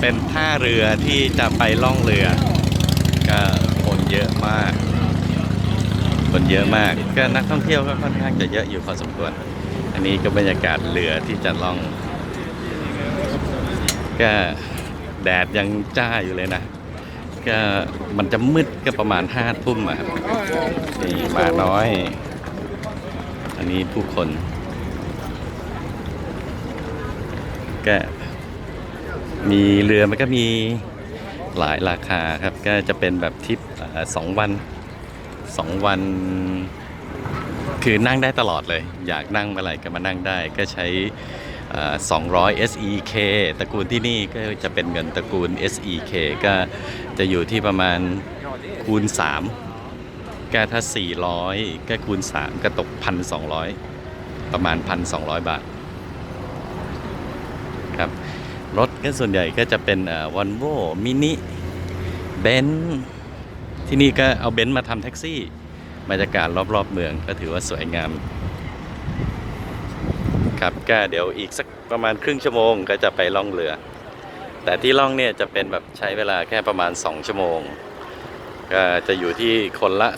เป็นท่าเรือที่จะไปล่องเรือ ก็คนเยอะมาก คนเยอะมากก็นักท่องเที่ยวก็ค่อนข้างจะเยอะอยู่พอสมควร อันนี้ก็บรรยากาศเรือที่จะล่อง ก็แดดยังจ้าอยู่เลยนะ ก็มันจะมืดก็ประมาณห้าทุ่มอะครับนี่มาน้อย อันนี้ผู้คนก็ มีเรือมันก็มีหลายราคาครับ ก็จะเป็นแบบทริปสองวันสองวัน คือนั่งได้ตลอดเลย อยากนั่งเมื่อไหร่ก็มานั่งได้ ก็ใช้เอ่อ200 SEK ตระกูลที่นี่ก็จะเป็นเงินตระกูล SEK ก็จะอยู่ที่ประมาณคูณ 3 ก็ถ้า 400 ก็คูณ 3 ก็ตก 1,200 ประมาณ 1,200 บาทครับ รถก็ส่วนใหญ่ก็จะเป็นวันโว่มินิเบนที่นี่ก็เอาเบนซ์มาทำแท็กซี่บรรยากาศรอบๆเมืองก็ถือว่าสวยงาม ครับก็เดี๋ยวอีกสักประมาณครึ่งชั่วโมงก็จะไปล่องเรือ แต่ที่ล่องเนี่ยจะเป็นแบบใช้เวลาแค่ประมาณ 2 ชั่วโมง ก็จะอยู่ที่คนละ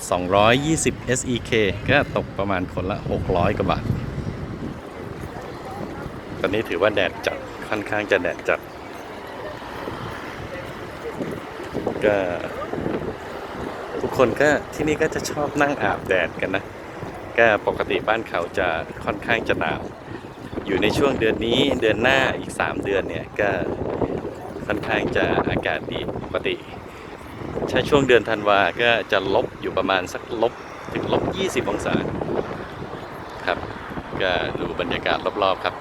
220 SEK ก็ตกประมาณคนละ 600กว่าบาท ตอนนี้ถือว่าแดดจัด ค่อนข้างจะแดดจัด ก็ทุกคนก็ที่นี่ก็จะชอบนั่งอาบแดดกันนะ ก็ปกติบ้านเขาจะค่อนข้างจะหนาว อยู่ในช่วงเดือนนี้เดือนหน้าอีก 3 เดือนเนี่ยก็ค่อนข้างจะอากาศดีปกติใช้ช่วงเดือนธันวาก็จะลบอยู่ประมาณสักลบถึงลบ 20 องศาครับ ก็ดูบรรยากาศรอบๆครับ